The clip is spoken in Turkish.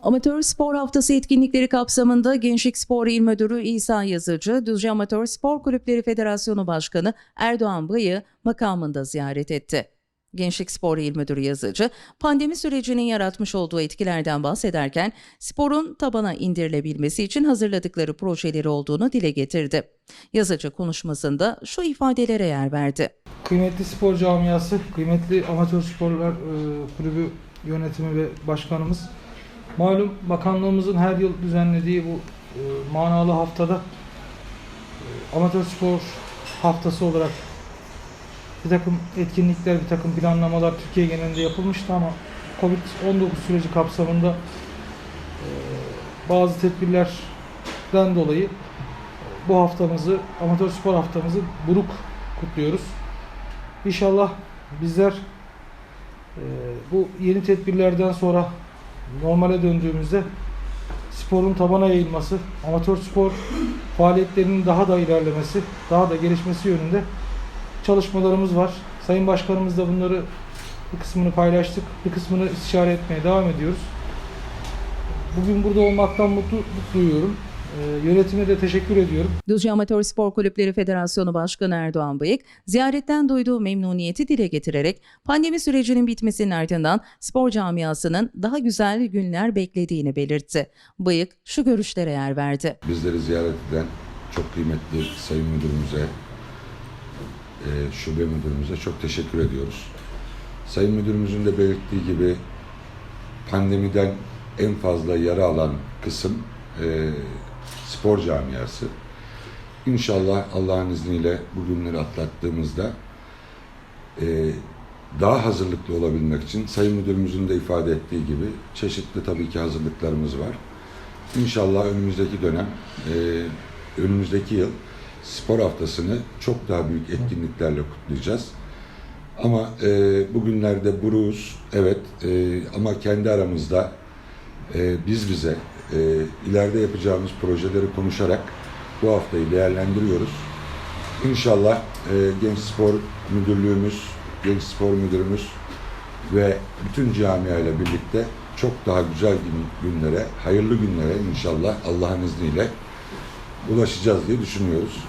Amatör Spor Haftası etkinlikleri kapsamında Gençlik Spor İl Müdürü İsa Yazıcı, Düzce Amatör Spor Kulüpleri Federasyonu Başkanı Erdoğan Bay'ı makamında ziyaret etti. Gençlik Spor İl Müdürü Yazıcı, pandemi sürecinin yaratmış olduğu etkilerden bahsederken sporun tabana indirilebilmesi için hazırladıkları projeleri olduğunu dile getirdi. Yazıcı konuşmasında şu ifadelere yer verdi. Kıymetli spor camiası, kıymetli amatör sporlar e, kulübü yönetimi ve başkanımız. Malum bakanlığımızın her yıl düzenlediği bu e, manalı haftada e, amatör spor haftası olarak bir takım etkinlikler, bir takım planlamalar Türkiye genelinde yapılmıştı ama Covid-19 süreci kapsamında e, bazı tedbirlerden dolayı bu haftamızı, amatör spor haftamızı buruk kutluyoruz. İnşallah bizler e, bu yeni tedbirlerden sonra normale döndüğümüzde sporun tabana yayılması, amatör spor faaliyetlerinin daha da ilerlemesi, daha da gelişmesi yönünde çalışmalarımız var. Sayın Başkanımız da bunları bir kısmını paylaştık, bir kısmını istişare etmeye devam ediyoruz. Bugün burada olmaktan mutluluk duyuyorum. E, yönetime de teşekkür ediyorum. Düzce Amatör Spor Kulüpleri Federasyonu Başkanı Erdoğan Bayık, ziyaretten duyduğu memnuniyeti dile getirerek pandemi sürecinin bitmesinin ardından spor camiasının daha güzel günler beklediğini belirtti. Bayık şu görüşlere yer verdi. Bizleri ziyaret eden çok kıymetli Sayın Müdürümüze, e, şube müdürümüze çok teşekkür ediyoruz. Sayın Müdürümüzün de belirttiği gibi pandemiden en fazla yara alan kısım e, spor camiası. İnşallah Allah'ın izniyle bu günleri atlattığımızda e, daha hazırlıklı olabilmek için Sayın Müdürümüzün de ifade ettiği gibi çeşitli tabii ki hazırlıklarımız var. İnşallah önümüzdeki dönem, e, önümüzdeki yıl spor haftasını çok daha büyük etkinliklerle kutlayacağız. Ama e, bugünlerde buruğuz, evet e, ama kendi aramızda e, biz bize e, ileride yapacağımız projeleri konuşarak bu haftayı değerlendiriyoruz. İnşallah e, Genç Spor Müdürlüğümüz, Genç Spor Müdürümüz ve bütün camia ile birlikte çok daha güzel gün- günlere, hayırlı günlere inşallah Allah'ın izniyle ulaşacağız diye düşünüyoruz.